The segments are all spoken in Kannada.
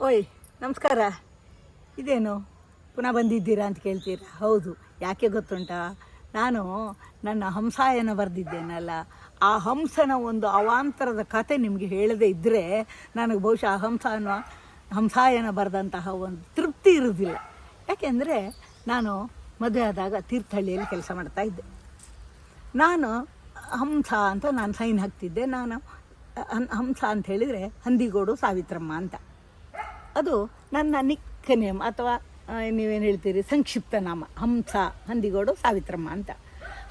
ಓಯ್, ನಮಸ್ಕಾರ. ಇದೇನು? ಪುನಃ ಬಂದಿದ್ದೀರಾ ಅಂತ ಕೇಳ್ತೀರಾ? ಹೌದು. ಯಾಕೆ ಗೊತ್ತುಂಟ? ನಾನು ನನ್ನ ಹಂಸಾಯನ ಬರೆದಿದ್ದೇನಲ್ಲ. ಆ ಹಂಸನ ಒಂದು ಅವಾಂತರದ ಕತೆ ನಿಮಗೆ ಹೇಳದೇ ಇದ್ದರೆ ನನಗೆ ಬಹುಶಃ ಆ ಹಂಸ ಅನ್ನುವ ಹಂಸಾಯನ ಬರೆದಂತಹ ಒಂದು ತೃಪ್ತಿ ಇರುವುದಿಲ್ಲ. ಯಾಕೆಂದರೆ ನಾನು ಮದುವೆ ಆದಾಗ ತೀರ್ಥಹಳ್ಳಿಯಲ್ಲಿ ಕೆಲಸ ಮಾಡ್ತಾ ಇದ್ದೆ. ನಾನು ಹಂಸ ಅಂತ ನಾನು ಸೈನ್ ಹಾಕ್ತಿದ್ದೆ. ನಾನು ಹಂಸ ಅಂತ ಹೇಳಿದರೆ ಹಂದಿಗೋಡು ಸಾವಿತ್ರಮ್ಮ ಅಂತ. ಅದು ನನ್ನ ನಿಕ್ ನೇಮ್ ಅಥವಾ ನೀವೇನು ಹೇಳ್ತೀರಿ, ಸಂಕ್ಷಿಪ್ತ ನಾಮ, ಹಂಸ, ಹಂದಿಗೋಡು, ಸಾವಿತ್ರಮ್ಮ ಅಂತ.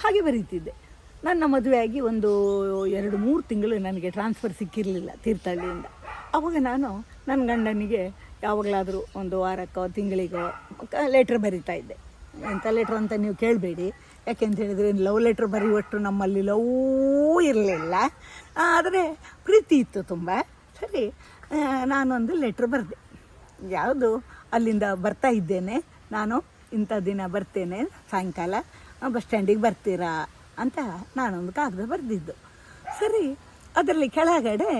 ಹಾಗೆ ಬರೀತಿದ್ದೆ. ನನ್ನ ಮದುವೆಯಾಗಿ ಒಂದು ಎರಡು, ಮೂರು ತಿಂಗಳು ನನಗೆ ಟ್ರಾನ್ಸ್ಫರ್ ಸಿಕ್ಕಿರಲಿಲ್ಲ ತೀರ್ಥಹಳ್ಳಿಯಿಂದ. ಅವಾಗ ನಾನು ನನ್ನ ಗಂಡನಿಗೆ ಯಾವಾಗಲಾದರೂ ಒಂದು ವಾರಕ್ಕೋ, ತಿಂಗಳಿಗೋ ಲೆಟ್ರ್ ಬರಿತಾ ಇದ್ದೆ. ಎಂಥ ಲೆಟ್ರ್ ಅಂತ ನೀವು ಕೇಳಬೇಡಿ. ಯಾಕೆಂತ ಹೇಳಿದರೆ ಲವ್ ಲೆಟ್ರ್ ಬರೆಯುವಷ್ಟು ನಮ್ಮಲ್ಲಿ ಲವ್ ಇರಲಿಲ್ಲ. ಆದರೆ ಪ್ರೀತಿ ಇತ್ತು ತುಂಬ. ಸರಿ ನಾನೊಂದು ಲೆಟ್ರ್ ಬರೆದೆ. ಯಾವುದು ಅಲ್ಲಿಂದ ಬರ್ತಾ ಇದ್ದೇನೆ. ನಾನು ಇಂಥ ದಿನ ಬರ್ತೇನೆ, ಸಾಯಂಕಾಲ ಬಸ್ ಸ್ಟ್ಯಾಂಡಿಗೆ ಬರ್ತೀರಾ ಅಂತ ನಾನೊಂದು ಕಾಗದ ಬರೆದಿದ್ದು. ಸರಿ, ಅದರಲ್ಲಿ ಕೆಳಗಡೆ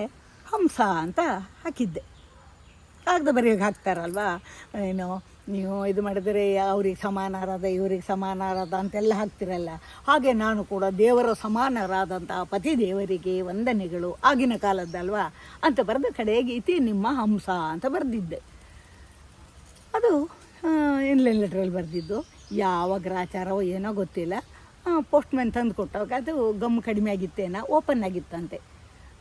ಹಂಸ ಅಂತ ಹಾಕಿದ್ದೆ. ಕಾಗದ ಬರೆಯೋಕೆ ಹಾಕ್ತಾರಲ್ವಾ? ಏನು, ನೀವು ಇದು ಮಾಡಿದರೆ ಅವ್ರಿಗೆ ಸಮಾನರಾದ, ಇವ್ರಿಗೆ ಸಮಾನರಾದ ಅಂತೆಲ್ಲ ಹಾಕ್ತಿರಲ್ಲ. ಹಾಗೆ ನಾನು ಕೂಡ ದೇವರ ಸಮಾನರಾದಂಥ ಪತಿ ದೇವರಿಗೆ ವಂದನೆಗಳು ಆಗಿನ ಕಾಲದ್ದಲ್ವಾ ಅಂತ ಬರೆದ ಕಡೆಗೆ ಇತಿ ನಿಮ್ಮ ಹಂಸ ಅಂತ ಬರೆದಿದ್ದೆ. ಅದು ಇನ್ಲೈನ್ ಲೆಟ್ರಲ್ಲಿ ಬರೆದಿದ್ದು. ಯಾವ ಗ್ರಾಚಾರವೋ ಏನೋ ಗೊತ್ತಿಲ್ಲ. ಪೋಸ್ಟ್ಮ್ಯಾನ್ ತಂದು ಕೊಟ್ಟಾಗ ಅದು ಗಮ್ ಕಡಿಮೆ ಆಗಿತ್ತೇನೋ ಓಪನ್ ಆಗಿತ್ತಂತೆ.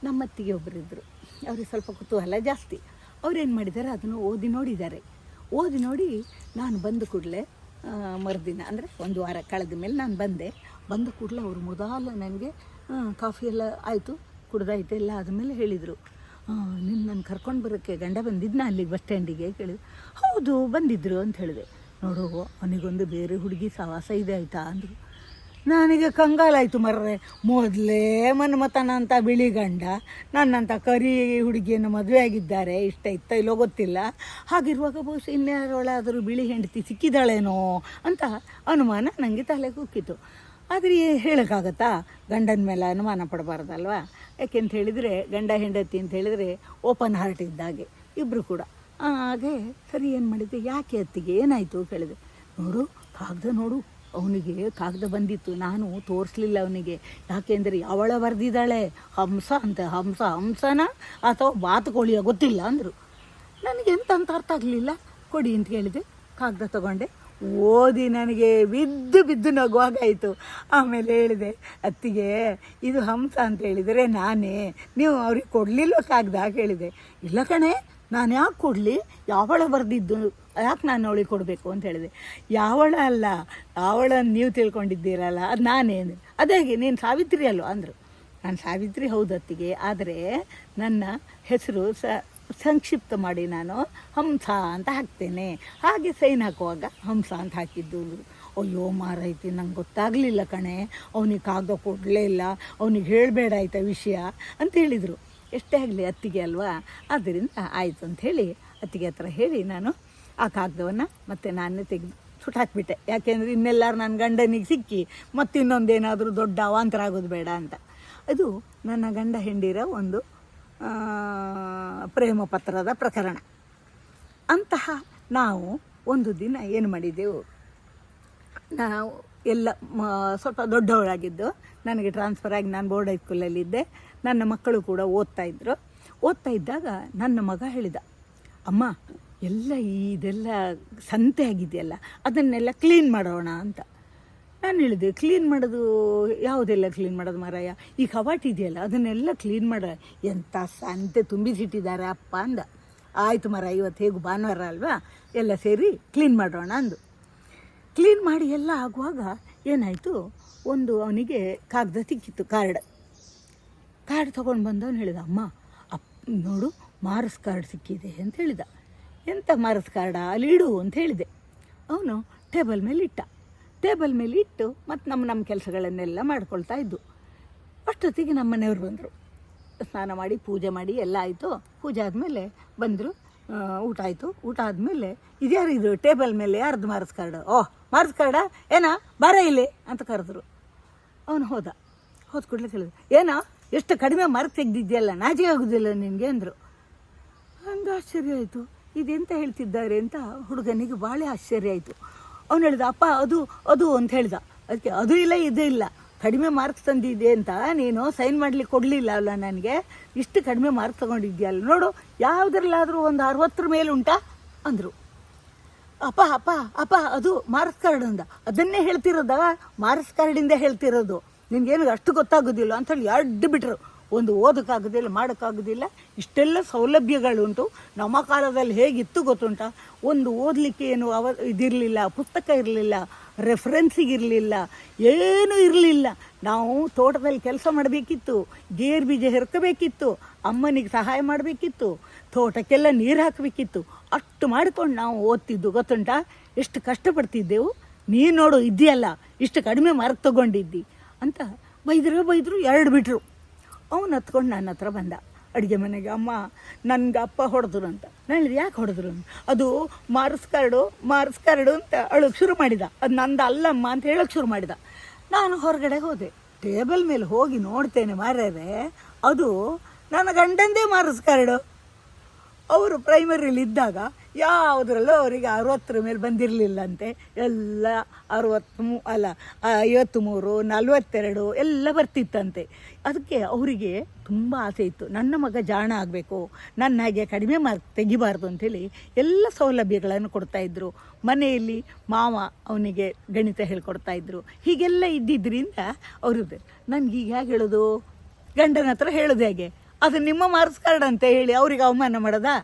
ನಮ್ಮತ್ತಿಗೆ ಒಬ್ಬರಿದ್ದರು ಅವ್ರಿಗೆ ಸ್ವಲ್ಪ ಕುತೂಹಲ ಜಾಸ್ತಿ. ಅವ್ರೇನು ಮಾಡಿದ್ದಾರೆ ಅದನ್ನು ಓದಿ ನೋಡಿದ್ದಾರೆ. ಓದಿ ನೋಡಿ ನಾನು ಬಂದ ಕೂಡಲೇ ಮರುದಿನ, ಅಂದರೆ ಒಂದು ವಾರ ಕಳೆದ ಮೇಲೆ ನಾನು ಬಂದೆ. ಬಂದ ಕೂಡಲೇ ಅವರು ಮೊದಲು ನನಗೆ ಕಾಫಿ ಎಲ್ಲ ಆಯಿತು, ಕುಡ್ದಾಯ್ತು, ಎಲ್ಲ ಆದಮೇಲೆ ಹೇಳಿದರು. ನಿನ್ನ ನಾನು ಕರ್ಕೊಂಡು ಬರೋಕ್ಕೆ ಗಂಡ ಬಂದಿದ್ನ ಅಲ್ಲಿಗೆ ಬಸ್ ಸ್ಟ್ಯಾಂಡಿಗೆ? ಕೇಳಿದೆ. ಹೌದು ಬಂದಿದ್ದರು ಅಂತ ಹೇಳಿದೆ. ನೋಡು, ಅವನಿಗೊಂದು ಬೇರೆ ಹುಡುಗಿ ಸವಾಸ ಇದೆ ಆಯಿತಾ ಅಂದರು. ನನಗೆ ಕಂಗಾಲಾಯಿತು ಮರ್ರೆ. ಮೊದಲೇ ಮನ್ಮತನಂಥ ಬಿಳಿ ಗಂಡ ನನ್ನಂಥ ಕರಿ ಹುಡುಗಿಯನ್ನು ಮದುವೆ ಆಗಿದ್ದಾರೆ. ಇಷ್ಟ ಇತ್ತ ಇಲ್ಲೋ ಗೊತ್ತಿಲ್ಲ. ಹಾಗಿರುವಾಗ ಬಹುಶಃ ಇನ್ಯಾರೊಳಾದರೂ ಬಿಳಿ ಹೆಂಡತಿ ಸಿಕ್ಕಿದಾಳೇನೋ ಅಂತ ಅನುಮಾನ ನನಗೆ ತಲೆಗೆ ಕುಕ್ಕಿತು ಆದರೆ ಹೇಳೋಕ್ಕಾಗತ್ತಾ? ಗಂಡನ ಮೇಲೆ ಅನುಮಾನ ಪಡಬಾರ್ದಲ್ವಾ? ಯಾಕೆಂತ ಹೇಳಿದರೆ, ಗಂಡ ಹೆಂಡತಿ ಅಂತ ಹೇಳಿದರೆ ಓಪನ್ ಹಾರ್ಟ್ ಇದ್ದಾಗೆ ಇಬ್ಬರು ಕೂಡ. ಹಾಗೆ ಸರಿ ಏನು ಮಾಡಿದ್ದೆ ಯಾಕೆ ಅತ್ತಿಗೆ ಏನಾಯಿತು ಕೇಳಿದೆ ನೋಡು, ಕಾಗದ ನೋಡು, ಅವನಿಗೆ ಕಾಗದ ಬಂದಿತ್ತು, ನಾನು ತೋರಿಸ್ಲಿಲ್ಲ ಅವನಿಗೆ. ಯಾಕೆಂದರೆ ಅವಳ ಬರೆದಿದ್ದಾಳೆ, ಹಂಸ ಅಂತ, ಹಂಸ, ಹಂಸನ ಅಥವಾ ಬಾತುಕೋಳಿಯ ಗೊತ್ತಿಲ್ಲ ಅಂದರು. ನನಗೆ ಎಂತ ಅಂತ ಅರ್ಥ ಆಗಲಿಲ್ಲ. ಕೊಡಿ ಅಂತ ಕೇಳಿದೆ ಕಾಗದ ತಗೊಂಡೆ. ಓದಿ ನನಗೆ ಬಿದ್ದು ಬಿದ್ದು ನಗುವಾಗಾಯಿತು. ಆಮೇಲೆ ಹೇಳಿದೆ, ಅತ್ತಿಗೆ, ಇದು ಹಂಸ ಅಂತ ಹೇಳಿದರೆ ನಾನೇ. ನೀವು ಅವ್ರಿಗೆ ಕೊಡಲಿಲ್ಲ ಕಾಗದ? ಹೇಳಿದೆ. ಇಲ್ಲ ಕಣೆ, ನಾನು ಯಾಕೆ ಕೊಡಲಿ? ಯಾವಳ ಬರೆದಿದ್ದು? ಯಾಕೆ ನಾನು ಅವಳಿಗೆ ಕೊಡಬೇಕು? ಅಂತ ಹೇಳಿದೆ. ಯಾವಳ ಅಲ್ಲ ಯಾವಳ ನೀವು ತಿಳ್ಕೊಂಡಿದ್ದೀರಲ್ಲ, ಅದು ನಾನೇ ಅಂದೆ. ಅದೇ ನೀನು ಸಾವಿತ್ರಿ ಅಲ್ವ? ಅಂದರು. ನಾನು ಸಾವಿತ್ರಿ ಹೌದು ಅತ್ತಿಗೆ, ಆದರೆ ನನ್ನ ಹೆಸರು ಸ ಸಂಕ್ಷಿಪ್ತ ಮಾಡಿ ನಾನು ಹಂಸ ಅಂತ ಹಾಕ್ತೇನೆ. ಹಾಗೆ ಸೈನ್ ಹಾಕುವಾಗ ಹಂಸ ಅಂತ ಹಾಕಿದ್ದು. ಅಯ್ಯೋ ಮಾರೈತಿ, ನಂಗೆ ಗೊತ್ತಾಗಲಿಲ್ಲ ಕಣೆ. ಅವನಿಗೆ ಕಾಗದ ಕೊಡಲೇ ಇಲ್ಲ. ಅವನಿಗೆ ಹೇಳಬೇಡ ಆಯ್ತಾ ವಿಷಯ ಅಂತ ಹೇಳಿದರು. ಎಷ್ಟೇ ಆಗಲಿ ಅತ್ತಿಗೆ ಅಲ್ವಾ? ಆದ್ದರಿಂದ ಆಯಿತು ಅಂತ ಹೇಳಿ ಅತ್ತಿಗೆ ಹತ್ರ ಹೇಳಿ ನಾನು ಆ ಕಾಗದವನ್ನು ಮತ್ತೆ ನಾನೇ ತೆಗೆದು ಸುಟ್ಟಾಕ್ಬಿಟ್ಟೆ ಯಾಕೆಂದರೆ ಇನ್ನೆಲ್ಲರೂ ನನ್ನ ಗಂಡನಿಗೆ ಸಿಕ್ಕಿ ಮತ್ತಿನ್ನೊಂದೇನಾದರೂ ದೊಡ್ಡ ಅವಾಂತರ ಆಗೋದು ಬೇಡ ಅಂತ. ಅದು ನನ್ನ ಗಂಡ ಹೆಂಡಿರ ಒಂದು ಪ್ರೇಮ ಪತ್ರದ ಪ್ರಕರಣ. ಅಂತಹ ನಾವು ಒಂದು ದಿನ ಏನು ಮಾಡಿದ್ದೆವು? ನಾವು ಎಲ್ಲ ಸ್ವಲ್ಪ ದೊಡ್ಡವಳಾಗಿದ್ದು, ನನಗೆ ಟ್ರಾನ್ಸ್ಫರ್ ಆಗಿ ನಾನು ಬೋರ್ಡ್ ಹೈಸ್ಕೂಲಲ್ಲಿದ್ದೆ ನನ್ನ ಮಕ್ಕಳು ಕೂಡ ಓದ್ತಾ ಇದ್ದರು ಓದ್ತಾ ಇದ್ದಾಗ ನನ್ನ ಮಗ ಹೇಳಿದ, ಅಮ್ಮ, ಎಲ್ಲ ಇದೆಲ್ಲ ಸಂತೆ ಆಗಿದೆಯಲ್ಲ, ಅದನ್ನೆಲ್ಲ ಕ್ಲೀನ್ ಮಾಡೋಣ ಅಂತ. ನಾನು ಹೇಳಿದೆ ಕ್ಲೀನ್ ಮಾಡೋದು ಯಾವುದೆಲ್ಲ ಕ್ಲೀನ್ ಮಾಡೋದು ಮಾರಾಯ? ಈ ಕವಾಟ್ ಇದೆಯಲ್ಲ, ಅದನ್ನೆಲ್ಲ ಕ್ಲೀನ್ ಮಾಡ. ಎಂಥ ಸಂತೆ ತುಂಬಿಸಿಟ್ಟಿದ್ದಾರೆ, ಅಪ್ಪ ಅಂದ. ಆಯಿತು ಮರ ಇವತ್ತು ಹೇಗೂ ಭಾನುವಾರ ಅಲ್ವಾ? ಎಲ್ಲ ಸೇರಿ ಕ್ಲೀನ್ ಮಾಡೋಣ ಅಂದು. ಕ್ಲೀನ್ ಮಾಡಿ ಎಲ್ಲ ಆಗುವಾಗ ಏನಾಯಿತು? ಒಂದು ಅವನಿಗೆ ಕಾಗದ ಸಿಕ್ಕಿತ್ತು ಕಾರ್ಡ್ ಕಾರ್ಡ್ ತೊಗೊಂಡು ಬಂದವನು ಹೇಳಿದ, ಅಮ್ಮ, ಅಪ್, ನೋಡು, ಮಾರ್ಸ್ ಕಾರ್ಡ್ ಸಿಕ್ಕಿದೆ ಅಂತ ಹೇಳಿದ. ಎಂಥ ಮಾರ್ಸ್ ಕಾರ್ಡ ಅಲ್ಲಿ ಇಡು ಅಂತ ಹೇಳಿದೆ. ಅವನು ಟೇಬಲ್ ಮೇಲೆ ಇಟ್ಟ ಟೇಬಲ್ ಮೇಲೆ ಇಟ್ಟು ಮತ್ತು ನಮ್ಮ ನಮ್ಮ ಕೆಲಸಗಳನ್ನೆಲ್ಲ ಮಾಡ್ಕೊಳ್ತಾ ಇದ್ದು ಅಷ್ಟೊತ್ತಿಗೆ ನಮ್ಮ ಮನೆಯವರು ಬಂದರು. ಸ್ನಾನ ಮಾಡಿ, ಪೂಜೆ ಮಾಡಿ ಎಲ್ಲ ಆಯಿತು. ಪೂಜೆ ಆದಮೇಲೆ ಬಂದರು. ಊಟ ಆಯಿತು. ಊಟ ಆದಮೇಲೆ ಇದ್ಯಾರು ಇದು? ಟೇಬಲ್ ಮೇಲೆ ಯಾರ್ದು marks card? Oh marks card? ಏನಾ? ಬರ ಇಲ್ಲಿ ಅಂತ ಕರೆದ್ರು. ಅವನು ಹೋದ. ಹೋದ ಕೂಡಲೇ ಕೇಳಿದ್ರು. ಏನೋ? ಎಷ್ಟು ಕಡಿಮೆ ಮಾರ್ಕ್ ತೆಗೆದಿದ್ಯಲ್ಲ, ನಾಜಿ ಆಗೋದಿಲ್ಲ ನಿನಗೆ ಅಂದರು. ಹಂಗೆ ಆಶ್ಚರ್ಯ ಆಯಿತು. ಇದೆಂತ ಹೇಳ್ತಿದ್ದಾರೆ ಅಂತ ಹುಡುಗನಿಗೆ ಭಾಳ ಆಶ್ಚರ್ಯ ಆಯಿತು. ಅವನು ಹೇಳಿದ, ಅಪ್ಪ, ಅದು ಅದು ಅಂತ ಹೇಳ್ದ. ಅದಕ್ಕೆ ಅದು ಇಲ್ಲ, ಇದು ಇಲ್ಲ. ಕಡಿಮೆ ಮಾರ್ಕ್ಸ್ ತಂದಿದೆ ಅಂತ ನೀನು ಸೈನ್ ಮಾಡ್ಲಿಕ್ಕೆ ಕೊಡಲಿಲ್ಲ ಅಲ್ಲ ನನಗೆ. ಇಷ್ಟು ಕಡಿಮೆ ಮಾರ್ಕ್ಸ್ ತಗೊಂಡಿದ್ಯಲ್ಲ ನೋಡು, ಯಾವುದ್ರಲ್ಲಾದರೂ ಒಂದು ಅರವತ್ತರ ಮೇಲೆ ಉಂಟಾ? ಅಂದರು. ಅಪ್ಪ ಅಪ್ಪ ಅಪ್ಪ, ಅದು ಮಾರ್ಕ್ಸ್ ಕಾರ್ಡ್ ಅಂದ. ಅದನ್ನೇ ಹೇಳ್ತಿರೋದ? ಮಾರ್ಕ್ಸ್ ಕಾರ್ಡಿಂದ ಹೇಳ್ತಿರೋದು. ನಿನಗೇನು ಅಷ್ಟು ಗೊತ್ತಾಗೋದಿಲ್ಲ? ಅಂತೇಳಿ ಎರಡು ಬಿಟ್ರು. ಒಂದು ಓದೋಕ್ಕಾಗೋದಿಲ್ಲ, ಮಾಡೋಕ್ಕಾಗೋದಿಲ್ಲ. ಇಷ್ಟೆಲ್ಲ ಸೌಲಭ್ಯಗಳುಂಟು. ನಮ್ಮ ಕಾಲದಲ್ಲಿ ಹೇಗಿತ್ತು ಗೊತ್ತುಂಟ? ಒಂದು ಓದಲಿಕ್ಕೆ ಏನು ಅವ, ಇದಿರಲಿಲ್ಲ, ಪುಸ್ತಕ ಇರಲಿಲ್ಲ ರೆಫರೆನ್ಸಿಗೆ ಇರಲಿಲ್ಲ, ಏನೂ ಇರಲಿಲ್ಲ. ನಾವು ತೋಟದಲ್ಲಿ ಕೆಲಸ ಮಾಡಬೇಕಿತ್ತು, ಗೇರ್ ಬೀಜ ಹೆರ್ಕಬೇಕಿತ್ತು, ಅಮ್ಮನಿಗೆ ಸಹಾಯ ಮಾಡಬೇಕಿತ್ತು, ತೋಟಕ್ಕೆಲ್ಲ ನೀರು ಹಾಕಬೇಕಿತ್ತು. ಅಷ್ಟು ಮಾಡಿಕೊಂಡು ನಾವು ಓದ್ತಿದ್ದು ಗೊತ್ತುಂಟ? ಎಷ್ಟು ಕಷ್ಟಪಡ್ತಿದ್ದೆವು. ನೀನು ನೋಡು ಇದೆಯಲ್ಲ ಇಷ್ಟು ಕಡಿಮೆ ಮಾರ್ಕ್ ತಗೊಂಡಿದ್ದಿ. ಅಂತ ಬೈದ್ರು, ಬೈದರು, ಎರಡು ಬಿಟ್ರು. ಅವನು ಹತ್ಕೊಂಡು ನನ್ನ ಹತ್ರ ಬಂದ. ಅಡುಗೆ ಮನೆಗೆ, ಅಮ್ಮ, ನನ್ಗೆ ಅಪ್ಪ ಹೊಡೆದ್ರು ಅಂತ. ನಾನು ಯಾಕೆ ಹೊಡೆದ್ರು? ಅದು ಮಾರ್ಕ್ಸ್ ಕಾರ್ಡು ಮಾರ್ಕ್ಸ್ ಕಾರ್ಡು ಅಂತ ಅಳೋಕೆ ಶುರು ಮಾಡಿದ. ಅದು ನಂದು ಅಲ್ಲಮ್ಮ ಅಂತ ಹೇಳೋಕೆ ಶುರು ಮಾಡಿದ. ನಾನು ಹೊರಗಡೆ ಹೋದೆ. ಟೇಬಲ್ ಮೇಲೆ ಹೋಗಿ ನೋಡ್ತೇನೆ ಮಾರ್ಯಾರೆ ಅದು ನನ್ನ ಗಂಡಂದೇ ಮಾರ್ಕ್ಸ್ ಕಾರ್ಡು ಅವರು ಪ್ರೈಮರಿಲಿ ಇದ್ದಾಗ ಯಾವುದ್ರಲ್ಲೂ ಅವರಿಗೆ ಅರವತ್ತರ ಮೇಲೆ ಬಂದಿರಲಿಲ್ಲಂತೆ. ಎಲ್ಲ ಅರವತ್ತ್ಮೂ ಅಲ್ಲ ಐವತ್ತ್ಮೂರು ನಲ್ವತ್ತೆರಡು ಎಲ್ಲ ಬರ್ತಿತ್ತಂತೆ. ಅದಕ್ಕೆ ಅವರಿಗೆ ತುಂಬ ಆಸೆ ಇತ್ತು. ನನ್ನ ಮಗ ಜಾಣ ಆಗಬೇಕು, ನನ್ನ ಹಾಗೆ ಕಡಿಮೆ ಮಾರ್ಕ್ ತೆಗಿಬಾರ್ದು ಅಂಥೇಳಿ ಎಲ್ಲ ಸೌಲಭ್ಯಗಳನ್ನು ಕೊಡ್ತಾಯಿದ್ರು ಮನೆಯಲ್ಲಿ ಮಾವ ಅವನಿಗೆ ಗಣಿತ ಹೇಳ್ಕೊಡ್ತಾಯಿದ್ರು ಹೀಗೆಲ್ಲ ಇದ್ದಿದ್ದರಿಂದ ಅವರು ನನಗೆ ಈಗ ಹೇಗೆ ಹೇಳೋದು? ಗಂಡನ ಹತ್ರ ಹೇಳೋದು ಹೇಗೆ? ಅದು ನಿಮ್ಮ ಮಾರ್ಕ್ಸ್ ಕಾರ್ಡ್ ಅಂತ ಹೇಳಿ ಅವ್ರಿಗೆ ಅವಮಾನ ಮಾಡೋದಾ?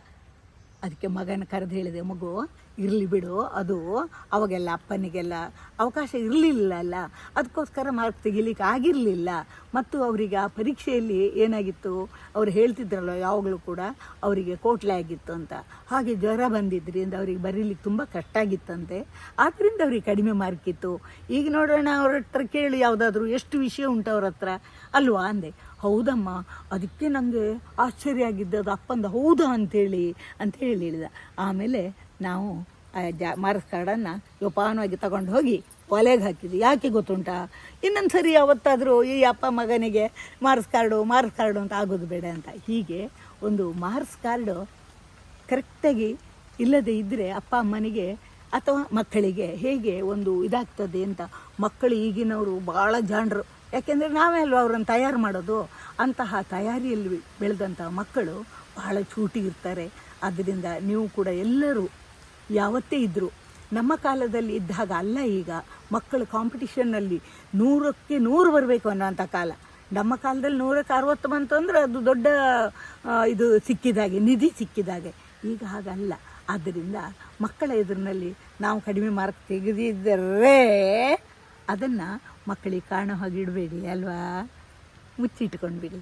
ಅದಕ್ಕೆ ಮಗನ ಕರೆದು ಹೇಳಿದೆ, ಮಗು, ಇರಲಿ ಬಿಡು, ಅದು ಅವಾಗೆಲ್ಲ ಅಪ್ಪನಿಗೆಲ್ಲ ಅವಕಾಶ ಇರಲಿಲ್ಲ ಅಲ್ಲ ಅದಕ್ಕೋಸ್ಕರ ಮಾರ್ಕ್ ತೆಗಿಲಿಕ್ಕೆ ಆಗಿರಲಿಲ್ಲ. ಮತ್ತು ಅವರಿಗೆ ಆ ಪರೀಕ್ಷೆಯಲ್ಲಿ ಏನಾಗಿತ್ತು, ಅವ್ರು ಹೇಳ್ತಿದ್ರಲ್ಲ, ಯಾವಾಗಲೂ ಕೂಡ ಅವರಿಗೆ ಕೋಟ್ಲೆ ಆಗಿತ್ತು ಅಂತ. ಹಾಗೆ ಜ್ವರ ಬಂದಿದ್ದರಿಂದ ಅವರಿಗೆ ಬರೀಲಿಕ್ಕೆ ತುಂಬ ಕಷ್ಟ ಆಗಿತ್ತಂತೆ. ಆದ್ದರಿಂದ ಅವ್ರಿಗೆ ಕಡಿಮೆ ಮಾರ್ಕ್ ಇತ್ತು. ಈಗ ನೋಡೋಣ, ಅವ್ರ ಹತ್ರ ಕೇಳಿ, ಯಾವುದಾದ್ರೂ ಎಷ್ಟು ವಿಷಯ ಉಂಟು ಅವ್ರ ಹತ್ರ? ಅಲ್ವಾ? ಅಂದೆ. ಹೌದಮ್ಮ, ಅದಕ್ಕೆ ನನಗೆ ಆಶ್ಚರ್ಯ ಆಗಿದ್ದು, ಅದು ಅಪ್ಪಂದ ಹೌದಾ ಅಂಥೇಳಿ ಅಂತ ಹೇಳಿ ಹೇಳಿದ. ಆಮೇಲೆ ನಾವು ಜಾ ಮಾರ್ಕ್ಸ್ ಕಾರ್ಡನ್ನು ಜೋಪಾನವಾಗಿ ತಗೊಂಡು ಹೋಗಿ ಒಲೆಗೆ ಹಾಕಿದ್ವಿ. ಯಾಕೆ ಗೊತ್ತುಂಟಾ? ಇನ್ನೊಂದು ಸರಿ ಯಾವತ್ತಾದರೂ ಈ ಅಪ್ಪ ಮಗನಿಗೆ ಮಾರ್ಸ್ ಕಾರ್ಡು ಮಾರ್ಸ್ ಕಾರ್ಡು ಅಂತ ಆಗೋದು ಬೇಡ ಅಂತ. ಹೀಗೆ ಒಂದು ಮಾರ್ಸ್ ಕಾರ್ಡು ಕರೆಕ್ಟಾಗಿ ಇಲ್ಲದೆ ಇದ್ದರೆ ಅಪ್ಪ ಅಮ್ಮನಿಗೆ ಅಥವಾ ಮಕ್ಕಳಿಗೆ ಹೇಗೆ ಒಂದು ಇದಾಗ್ತದೆ ಅಂತ ಮಕ್ಕಳು ಈಗಿನವರು ಭಾಳ ಜಾಣರು. ಯಾಕೆಂದರೆ ನಾವೇ ಅಲ್ವ ಅವ್ರನ್ನ ತಯಾರು ಮಾಡೋದು ಅಂತಹ ತಯಾರಿಯಲ್ಲಿ ಬೆಳೆದಂಥ ಮಕ್ಕಳು ಬಹಳ ಚೂಟಿ ಇರ್ತಾರೆ. ಆದ್ದರಿಂದ ನೀವು ಕೂಡ ಎಲ್ಲರೂ ಯಾವತ್ತೇ ಇದ್ದರು ನಮ್ಮ ಕಾಲದಲ್ಲಿ ಇದ್ದಾಗ ಅಲ್ಲ ಈಗ. ಮಕ್ಕಳು ಕಾಂಪಿಟಿಷನ್ನಲ್ಲಿ ನೂರಕ್ಕೆ ನೂರು ಬರಬೇಕು ಅನ್ನೋವಂಥ ಕಾಲ. ನಮ್ಮ ಕಾಲದಲ್ಲಿ ನೂರಕ್ಕೆ ಅರವತ್ತು ಬಂತು ಅಂದರೆ ಅದು ದೊಡ್ಡ ಇದು ಸಿಕ್ಕಿದಾಗೆ ನಿಧಿ ಸಿಕ್ಕಿದಾಗೆ ಈಗ ಹಾಗಲ್ಲ. ಆದ್ದರಿಂದ ಮಕ್ಕಳ ಎದುರಿನಲ್ಲಿ ನಾವು ಕಡಿಮೆ ಮಾರ್ಕ್ ತೆಗೆದಿದ್ದರೆ ಅದನ್ನು ಮಕ್ಕಳಿಗೆ ಕಾಣೋ ಹಾಗೆ ಇಡಬೇಡಿ ಅಲ್ವಾ? ಮುಚ್ಚಿಟ್ಕೊಂಡ್ಬಿಡಿ.